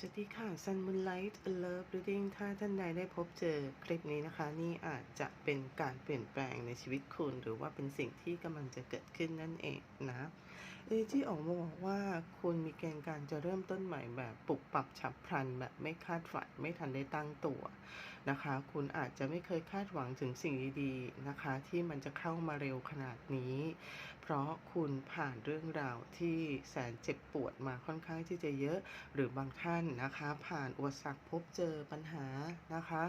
สวัสดีค่ะ Sun Moonlight Love Reading ถ้าท่านใดได้พบเจอคลิปนี้นะคะ นี่อาจจะเป็นการเปลี่ยนแปลงในชีวิตคุณ หรือว่าเป็นสิ่งที่กำลังจะเกิดขึ้นนั่นเองนะเอที่ออกมาบอกว่าคุณมีเกณฑ์การจะเริ่มต้นใหม่แบบปรับปรับฉับพลันแบบไม่คาดฝันไม่ทันได้ตั้งตัว นะคะ คุณอาจจะไม่เคยคาดหวังถึงสิ่งดีๆนะคะ ที่มันจะเข้ามาเร็วขนาดนี้ เพราะคุณผ่านเรื่องราวที่แสนเจ็บปวดมาค่อนข้างที่จะเยอะหรือบางท่านนะคะ ผ่านอุปสรรคพบเจอปัญหานะคะ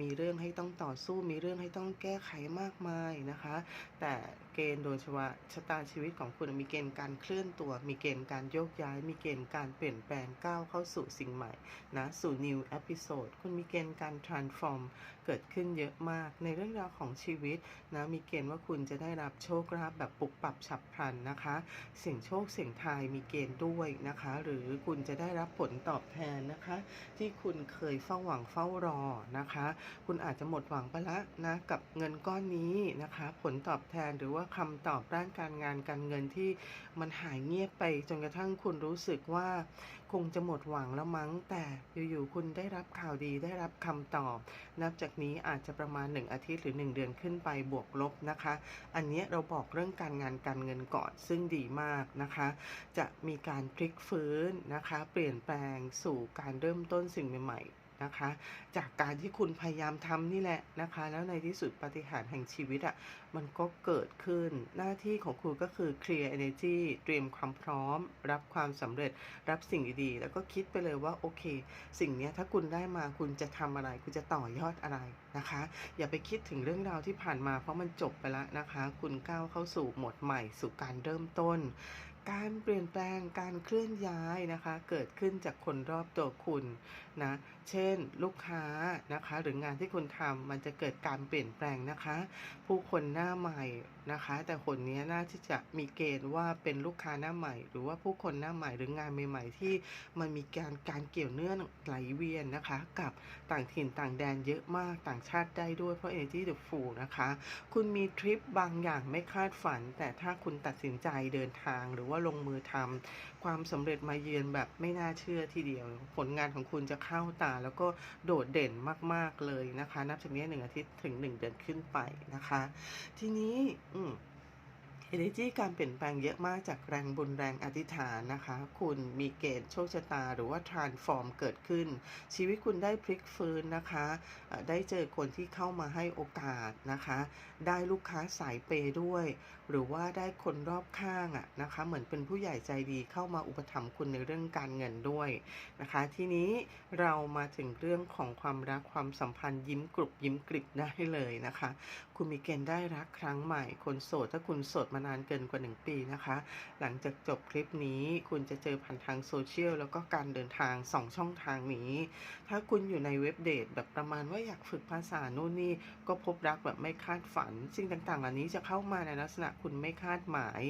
มีเรื่องให้ต้องต่อสู้มีเรื่องให้ต้องแก้ไขมากมายนะคะ แต่เกณฑ์โดยเฉพาะชะตาชีวิตของคุณมีเกณฑ์การเคลื่อนตัว มีเกณฑ์การโยกย้าย มีเกณฑ์การเปลี่ยนแปลงก้าวเข้าสู่สิ่งใหม่นะสู่ new episode คุณมีเกณฑ์การเกิดขึ้นเยอะมาก ในเรื่องราวของชีวิตนะมีเกณฑ์ว่าคุณจะได้รับโชคลาภแบบปุกปรับฉับพลันนะคะ เสี่ยงโชคเสี่ยงทายมีเกณฑ์ด้วยนะคะ หรือคุณจะได้รับผลตอบแทนนะคะ ที่คุณเคยเฝ้าหวังเฝ้ารอนะคะ คุณอาจจะหมดหวังไปละนะกับเงินก้อนนี้นะคะ ผลตอบแทนหรือว่าคำตอบด้านการงานการเงินที่มันหายเงียบไปจนกระทั่งคุณรู้สึกว่า คงจะหมดหวังแล้วมั้ง แต่อยู่ๆคุณได้รับข่าวดีได้รับคำตอบ นับจากนี้อาจจะประมาณ 1 อาทิตย์หรือ 1 เดือนขึ้นไปบวกลบนะคะ อันนี้เราบอกเรื่องการงานการเงินก่อนซึ่งดีมากนะคะ จะมีการพลิกฟื้นนะคะ เปลี่ยนแปลงสู่การเริ่มต้นสิ่งใหม่ๆ นะคะ จากการที่คุณพยายามทำนี่แหละนะคะ แล้วในที่สุดปาฏิหาริย์แห่งชีวิตอะ่ะมันก็เกิดขึ้นหน้าที่ของคุณก็คือ clear energy เตรียมความพร้อม รับความสำเร็จรับสิ่งดีๆ แล้วก็คิดไปเลยว่าโอเค สิ่งนี้ถ้าคุณได้มาคุณจะทำอะไร คุณจะต่อยอดอะไรนะคะ อย่าไปคิดถึงเรื่องราวที่ผ่านมาเพราะมันจบไปแล้วนะคะ คุณก้าวเข้าสู่หมดใหม่สู่การเริ่มต้น การเปลี่ยนแปลงการเคลื่อนย้ายนะคะ เกิดขึ้นจากคนรอบตัวคุณนะ เช่น ลูกค้านะคะ หรืองานที่คุณทำมันจะเกิดการเปลี่ยนแปลงนะคะ ผู้คนหน้าใหม่นะคะ แต่คนนี้น่าที่จะมีเกณฑ์ว่าเป็นลูกค้าหน้าใหม่ หรือว่าผู้คนหน้าใหม่หรืองานใหม่ ๆ ที่มันมีการการเกี่ยวเนื่องไหลเวียนนะคะ กับต่างถิ่นต่างแดนเยอะมากต่างชาติได้ด้วยเพราะ Energy the Fool นะคะ คุณมีทริปบางอย่างไม่คาดฝัน แต่ถ้าคุณตัดสินใจเดินทางหรือว่าลงมือทำความสำเร็จมาเยือนแบบไม่น่าเชื่อทีเดียว ผลงานของคุณจะเข้าตาแล้วก็โดดเด่นมากๆเลยนะคะ นับจากนี้หนึ่งอาทิตย์ถึง 1 เดือนขึ้นไปนะคะ ทีนี้อืม energy การเปลี่ยนแปลงเยอะมากจากแรงบุญแรงอธิษฐานนะคะ คุณมีเกณฑ์โชคชะตาหรือว่า transform เกิดขึ้น ชีวิตคุณได้พลิกฟื้นนะคะ ได้เจอคนที่เข้ามาให้โอกาสนะคะ ได้ลูกค้าสายเปย์ด้วย หรือว่าได้คนรอบข้างอะนะคะ เหมือนเป็นผู้ใหญ่ใจดีเข้ามาอุปถัมภ์คุณในเรื่องการเงินด้วยนะคะ ทีนี้เรามาถึงเรื่องของความรักความสัมพันธ์ยิ้มกรุบยิ้มกริบได้เลยนะคะ คุณมีเกณฑ์ได้รักครั้งใหม่ คนโสดถ้าคุณโสดมานานเกินกว่า 1 ปีนะคะ หลังจากจบคลิปนี้คุณจะเจอผ่านทางโซเชียลแล้วก็การเดินทาง 2 ช่องทางนี้ ถ้าคุณอยู่ในเว็บเดทแบบประมาณว่าอยากฝึกภาษาโน่นนี่ก็พบรักแบบไม่คาดฝัน สิ่งต่างๆ เหล่านี้จะเข้ามาในลักษณะคุณไม่คาดหมาย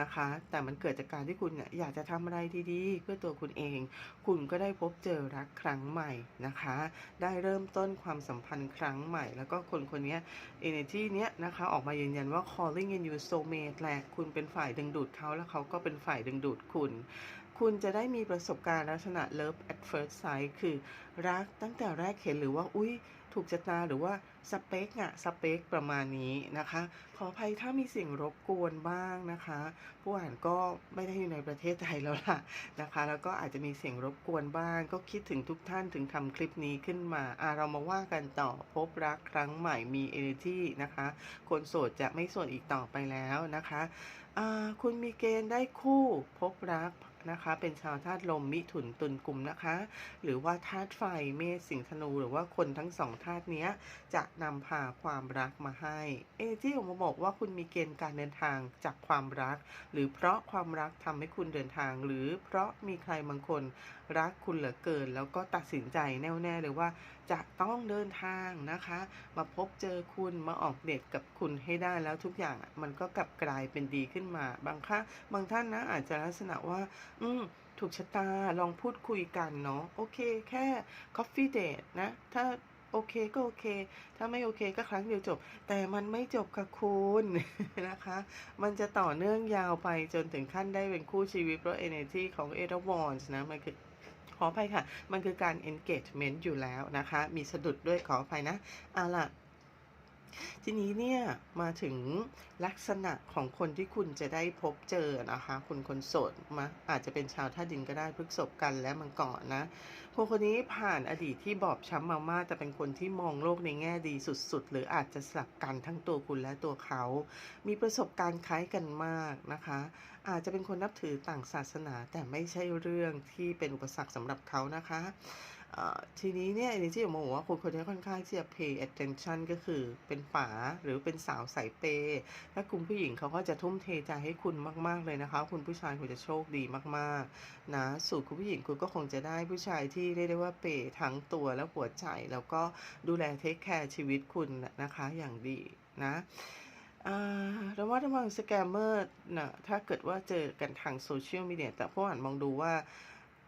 นะคะ แต่มันเกิดจากการที่คุณเนี่ยอยากจะทำอะไรดีๆ เพื่อตัวคุณเอง คุณก็ได้พบเจอรักครั้งใหม่นะคะ ได้เริ่มต้นความสัมพันธ์ครั้งใหม่ แล้วก็คนคนนี้ energy เนี้ยนะคะ ออกมายืนยันว่า calling in you soulmate แหละ คุณเป็นฝ่ายดึงดูดเขาแล้วเขาก็เป็นฝ่ายดึงดูดคุณคุณจะได้มีประสบการณ์ลักษณะ love at first sight คือรักตั้งแต่แรกเห็นหรือว่า อุ้ย ถูกชะตาหรือว่าสเปคอะสเปคประมาณนี้นะคะ ขออภัยถ้ามีเสียงรบกวนบ้างนะคะ ผู้อ่านก็ไม่ได้อยู่ในประเทศไทยแล้วล่ะนะคะ แล้วก็อาจจะมีเสียงรบกวนบ้าง ก็คิดถึงทุกท่านถึงทำคลิปนี้ขึ้นมาอ่าเรามาว่ากันต่อพบรักครั้งใหม่มี energy นะคะ คนโสดจะไม่โสดอีกต่อไปแล้วนะคะอ่าคุณมีเกณฑ์ได้คู่พบรัก นะคะ เป็นชาวธาตุลมมิถุนตุลกุมนะคะ หรือว่าธาตุไฟเมษสิงห์ธนู หรือว่าคนทั้งสองธาตุนี้จะนำพาความรักมาให้ เอที่ผมมาบอกว่าคุณมีเกณฑ์การเดินทางจากความรัก หรือเพราะความรักทำให้คุณเดินทาง หรือเพราะมีใครบางคนรักคุณเหลือเกิน แล้วก็ตัดสินใจแน่วแน่เลยว่าจะต้องเดินทางนะคะ มาพบเจอคุณมาออกเดทกับคุณให้ได้แล้วทุกอย่างมันก็กลับกลายเป็นดีขึ้นมา บางครั้งบางท่านนะอาจจะลักษณะว่า อืมถูกชะตาลองพูดคุยกันเนาะโอเคแค่ coffee date นะ ถ้าโอเคก็โอเค ถ้าไม่โอเคก็ครั้งเดียวจบ แต่มันไม่จบค่ะคุณนะคะ มันจะต่อเนื่องยาวไปจนถึงขั้นได้เป็นคู่ชีวิตเพราะ energy ของ e d w a n s นะ มันคือขออภัยค่ะ มันคือการ engagement อยู่แล้วนะคะ มีสะดุดด้วยขออภัยนะเอาล่ะ ทีนี้เนี่ยมาถึงลักษณะของคนที่คุณจะได้พบเจอนะคะคุณคนโสดมาอาจจะเป็นชาวธาดินก็ได้พฤกษบกันและมังกรนะคนคนนี้ผ่านอดีตที่บอบช้ำมามากแต่เป็นคนที่มองโลกในแง่ดีสุด ๆ หรืออาจจะสลับกันทั้งตัวคุณและตัวเขา มีประสบการณ์คล้ายกันมากนะคะ อาจจะเป็นคนนับถือต่างศาสนาแต่ไม่ใช่เรื่องที่เป็นอุปสรรคสำหรับเขานะคะ ทีนี้เนี่ยในที่ผมบอกว่าคนคนนี้ค่อนข้างที่จะ pay attention ก็คือเป็นป๋าหรือเป็นสาวสายเปย์ถ้าคุณผู้หญิงเขาก็จะทุ่มเทใจให้คุณมาก ๆ เลยนะคะ คุณผู้ชายคุณจะโชคดีมากๆนะส่วนคุณผู้หญิงคุณก็คงจะได้ผู้ชายที่เรียกได้ว่าเปย์ทั้งตัวและหัวใจ แล้วก็ดูแลเทคแคร์ชีวิตคุณนะคะอย่างดีนะอ่าระมัดระวังสแกมเมอร์นะถ้าเกิดว่าเจอกันทางโซเชียลมีเดียแต่พวกอ่านมองดูว่า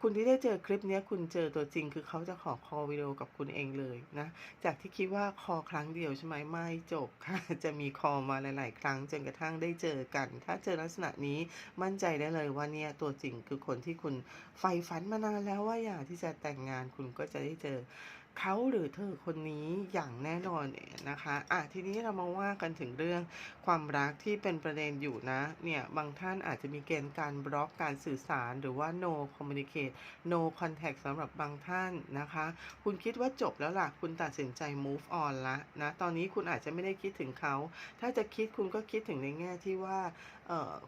คุณที่ได้เจอคลิปนี้คุณเจอตัวจริง คือเขาจะขอคอวิดีโอกับคุณเองเลยนะจากที่คิดว่าคอครั้งเดียวใช่ไหมไม่จบค่ะ จะมีคอมาหลาย ๆ ครั้งจนกระทั่งได้เจอกัน ถ้าเจอลักษณะนี้มั่นใจได้เลยว่าเนี่ยตัวจริงคือคนที่คุณใฝ่ฝันมานานแล้วว่าอยากที่จะแต่งงานคุณก็จะได้เจอ เขาหรือเธอคนนี้อย่างแน่นอนนะคะอะทีนี้เรามาว่ากันถึงเรื่องความรักที่เป็นประเด็นอยู่นะ เนี่ยบางท่านอาจจะมีเกณฑ์การบล็อกการสื่อสารหรือว่า no communicate no contact สำหรับบางท่านนะคะ คุณคิดว่าจบแล้วล่ะ คุณตัดสินใจ move on ละนะ ตอนนี้คุณอาจจะไม่ได้คิดถึงเขา ถ้าจะคิดคุณก็คิดถึงในแง่ที่ว่า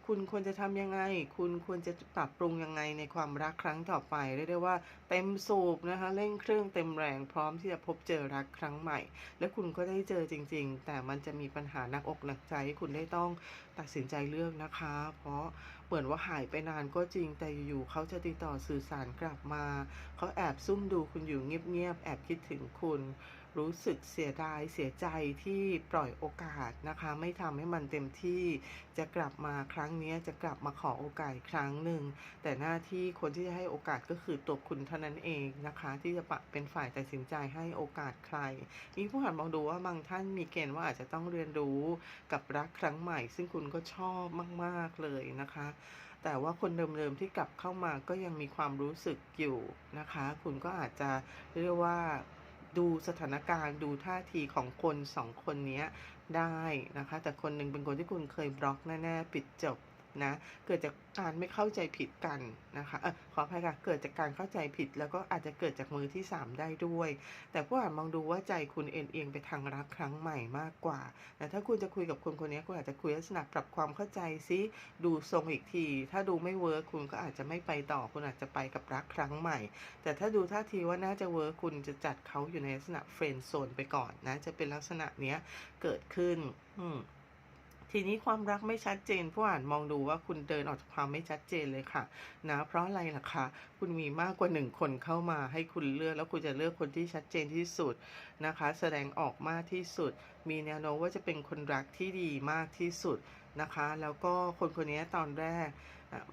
คุณควรจะทำยังไง คุณควรจะปรับปรุงยังไงในความรักครั้งต่อไปเรียกได้ว่าเต็มสูบนะคะเร่งเครื่องเต็มแรงพร้อมที่จะพบเจอรักครั้งใหม่ และคุณก็ได้เจอจริง ๆ แต่มันจะมีปัญหาหนักอกหนักใจให้คุณได้ต้องตัดสินใจเลือกนะคะ เพราะเหมือนว่าหายไปนานก็จริงแต่อยู่ๆเขาจะติดต่อสื่อสารกลับมา เขาแอบซุ่มดูคุณอยู่เงียบๆแอบคิดถึงคุณ รู้สึกเสียดายเสียใจที่ปล่อยโอกาสนะคะ ไม่ทำให้มันเต็มที่จะกลับมาครั้งนี้จะกลับมาขอโอกาสอีกครั้งหนึ่ง แต่หน้าที่คนที่จะให้โอกาสก็คือตัวคุณเท่านั้นเองนะคะ ที่จะปะเป็นฝ่ายตัดสินใจให้โอกาสใครมีผู้หันมองดูว่าบางท่านมีเกณฑ์ว่าอาจจะต้องเรียนรู้กับรักครั้งใหม่ ซึ่งคุณก็ชอบมาก ๆเลยนะคะ แต่ว่าคนเดิมๆที่กลับเข้ามาก็ยังมีความรู้สึกอยู่นะคะ คุณก็อาจจะเรียกว่า ดูสถานการณ์ดูท่าทีของคนสองคนนี้ได้นะคะ แต่คนหนึ่งเป็นคนที่คุณเคยบล็อกแน่ๆ ปิดจบ นะ เกิดจากการไม่เข้าใจผิดกันนะคะเออขออภัยค่ะ เกิดจากการเข้าใจผิดแล้วก็อาจจะเกิดจากมือที่ 3 ได้ด้วย แต่ผู้อ่านมองดูว่าใจคุณเอ็นเอียงไปทางรักครั้งใหม่มากกว่าแต่ถ้าคุณจะคุยกับคนคนนี้คุณอาจจะคุยลักษณะปรับความเข้าใจซิดูทรงอีกที ถ้าดูไม่เวิร์คคุณก็อาจจะไม่ไปต่อคุณอาจจะไปกับรักครั้งใหม่ แต่ถ้าดูท่าทีว่าน่าจะเวิร์คคุณจะจัดเขาอยู่ในลักษณะเฟรนด์โซนไปก่อนนะ จะเป็นลักษณะเนี้ยเกิดขึ้น อืม ทีนี้ความรักไม่ชัดเจนผู้อ่านมองดูว่าคุณเดินออกจากความไม่ชัดเจนเลยค่ะนะเพราะอะไรล่ะคะคุณมีมากกว่าหนึ่งคนเข้ามาให้คุณเลือกแล้วคุณจะเลือกคนที่ชัดเจนที่สุดนะคะ แสดงออกมากที่สุด มีแนวโน้มว่าจะเป็นคนรักที่ดีมากที่สุดนะคะ แล้วก็คนคนนี้ตอนแรก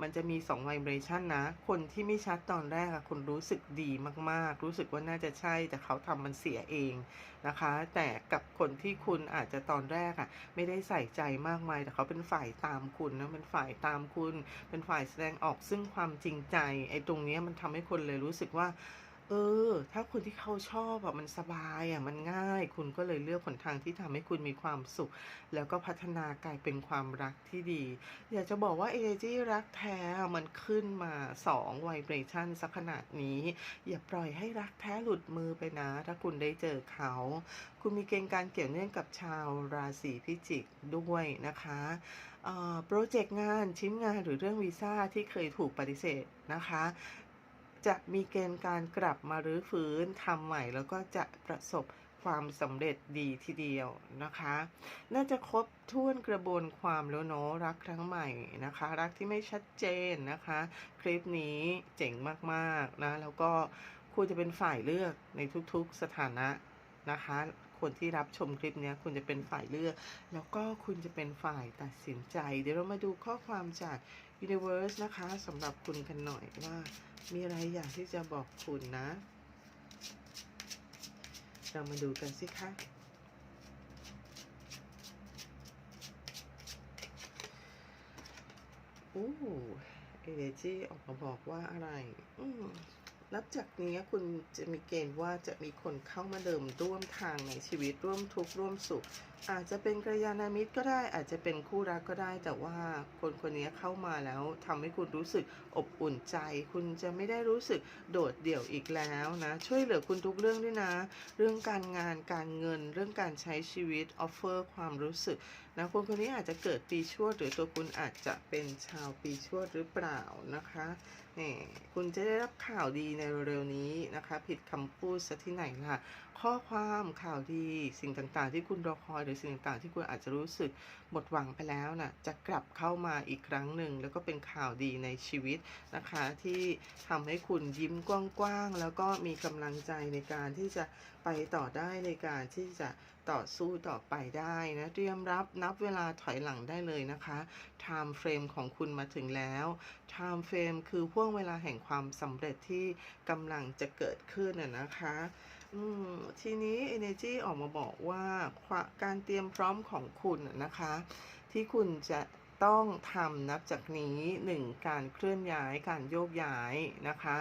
มันจะมี2 vibration นะ คนที่ไม่ชัดตอนแรกอะคุณรู้สึกดีมากๆ รู้สึกว่าน่าจะใช่ แต่เขาทำมันเสียเองนะคะ แต่กับคนที่คุณอาจจะตอนแรกอะไม่ได้ใส่ใจมากมาย แต่เขาเป็นฝ่ายตามคุณนะเป็นฝ่ายตามคุณ เป็นฝ่ายแสดงออกซึ่งความจริงใจ ไอ้ตรงเนี้ยมันทำให้คนเลยรู้สึกว่า เออ ถ้าคนที่เขาชอบอะมันสบายอะมันง่าย คุณก็เลยเลือกหนทางที่ทำให้คุณมีความสุข แล้วก็พัฒนากลายเป็นความรักที่ดี อยากจะบอกว่าเอเนจีรักแท้มันขึ้นมา2 vibration สักขนาดนี้ อย่าปล่อยให้รักแท้หลุดมือไปนะ ถ้าคุณได้เจอเขา คุณมีเกณฑ์การเกี่ยวเนื่องกับชาวราศีพิจิกด้วยนะคะอ่อโปรเจกต์งานชิ้นงานหรือเรื่องวีซ่าที่เคยถูกปฏิเสธนะคะ จะมีเกณฑ์การกลับมารื้อฟื้นทำใหม่แล้วก็จะประสบความสำเร็จดีทีเดียวนะคะ น่าจะครบถ้วนกระบวนความแล้วเนาะรักครั้งใหม่นะคะ รักที่ไม่ชัดเจนนะคะ คลิปนี้เจ๋งมากๆนะแล้วก็คุณจะเป็นฝ่ายเลือกในทุกๆสถานะนะคะ คนที่รับชมคลิปนี้คุณจะเป็นฝ่ายเลือก แล้วก็คุณจะเป็นฝ่ายตัดสินใจ เดี๋ยวเรามาดูข้อความจาก Universe นะคะสำหรับคุณกันหน่อยว่า มีอะไรอยากที่จะบอกคุณนะ เรามาดูกันสิคะโอ้เอเนจีออกมาบอกว่าอะไร อืม นับจากนี้คุณจะมีเกณฑ์ว่าจะมีคนเข้ามาเดิมร่วมทางในชีวิตร่วมทุกข์ร่วมสุข อาจจะเป็นกัลยาณมิตรก็ได้ อาจจะเป็นคู่รักก็ได้ แต่ว่าคนคนนี้เข้ามาแล้วทำให้คุณรู้สึกอบอุ่นใจ คุณจะไม่ได้รู้สึกโดดเดี่ยวอีกแล้วนะ ช่วยเหลือคุณทุกเรื่องด้วยนะ เรื่องการงานการเงิน เรื่องการใช้ชีวิตออฟเฟอร์ความรู้สึกนะคนคนนี้อาจจะเกิดปีชวดหรือตัวคุณอาจจะเป็นชาวปีชวดหรือเปล่านะคะแหมคุณจะได้รับข่าวดีในเร็วๆนี้นะคะ ผิดคำพูดซะที่ไหนล่ะ ข้อความข่าวดีสิ่งต่างๆ ที่คุณรอคอยหรือสิ่งต่างๆ ที่คุณอาจจะรู้สึกหมดหวังไปแล้วน่ะจะกลับเข้ามาอีกครั้งหนึ่ง แล้วก็เป็นข่าวดีในชีวิตนะคะ ที่ทำให้คุณยิ้มกว้างๆแล้วก็มีกำลังใจในการที่จะไปต่อได้ในการที่จะ ต่อสู้ต่อไปได้นะ เตรียมรับนับเวลาถอยหลังได้เลยนะคะ time frame ของคุณมาถึงแล้ว time frame คือห่วงเวลาแห่งความสำเร็จที่กำลังจะเกิดขึ้นนะนะคะทีนี้ Energy ออกมาบอกว่า การเตรียมพร้อมของคุณน่ะนะคะ ที่คุณจะ ต้องทำนับจากนี้หนึ่งการเคลื่อนย้ายการโยกย้ายนะคะ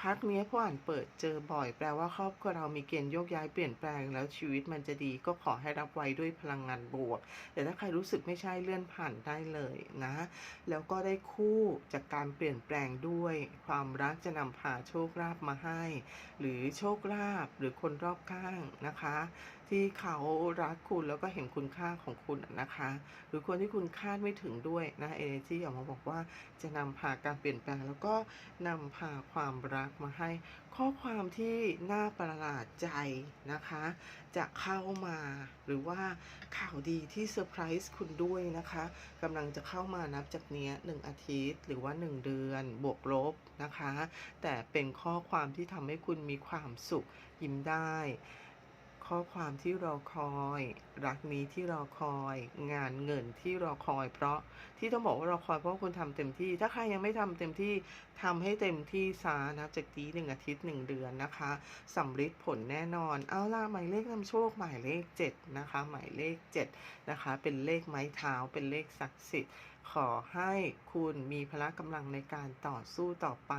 พักนี้ผู้อ่านเปิดเจอบ่อยแปลว่าครอบครัวเรามีเกณฑ์โยกย้ายเปลี่ยนแปลงแล้วชีวิตมันจะดีก็ขอให้รับไว้ด้วยพลังงานบวก แต่ถ้าใครรู้สึกไม่ใช่เลื่อนผ่านได้เลยนะ แล้วก็ได้คู่จากการเปลี่ยนแปลงด้วย ความรักจะนำพาโชคลาภมาให้ หรือโชคลาภหรือคนรอบข้างนะคะ ที่เขารักคุณแล้วก็เห็นคุณค่าของคุณนะคะ หรือคนที่คุณคาดไม่ถึงด้วยนะเอเนจีออกมาบอกว่าจะนำพาการเปลี่ยนแปลง แล้วก็นำพาความรักมาให้ ข้อความที่น่าประหลาดใจนะคะ จะเข้ามาหรือว่าข่าวดีที่เซอร์ไพรส์คุณด้วยนะคะกำลังจะเข้ามานับจากเนี้ยหนึ่งอาทิตย์ หรือว่า 1 เดือนบวกลบนะคะ แต่เป็นข้อความที่ทำให้คุณมีความสุขยิ้มได้ ข้อความที่รอคอย รักนี้ที่รอคอย งานเงินที่รอคอย เพราะที่ต้องบอกว่ารอคอยเพราะคุณทำเต็มที่ ถ้าใครยังไม่ทำเต็มที่ทำให้เต็มที่ซานะจากนี้หนึ่งอาทิตย์หนึ่งเดือนนะคะสำลิดผลแน่นอน เอาล่ะหมายเลขนำโชคหมายเลข7นะคะหมายเลข7นะคะเป็นเลขไม้เท้าเป็นเลขศักดิ์สิทธิ์ ขอให้คุณมีพละกำลังในการต่อสู้ต่อไป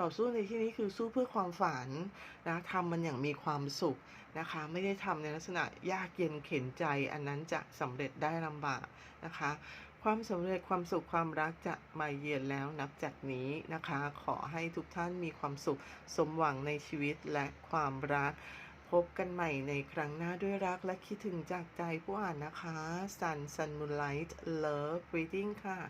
ต่อสู้ในที่นี้คือสู้เพื่อความฝันนะทำมันอย่างมีความสุขนะคะ ไม่ได้ทำในลักษณะยากเย็นเข็นใจ อันนั้นจะสำเร็จได้ลำบากนะคะ ความสำเร็จความสุขความรักจะมาเยือนแล้วนับจากนี้นะคะ ขอให้ทุกท่านมีความสุขสมหวังในชีวิตและความรัก พบกันใหม่ในครั้งหน้าด้วยรักและคิดถึงจากใจผู้อ่านนะคะ Sun Sun Moonlight Love Reading ค่ะ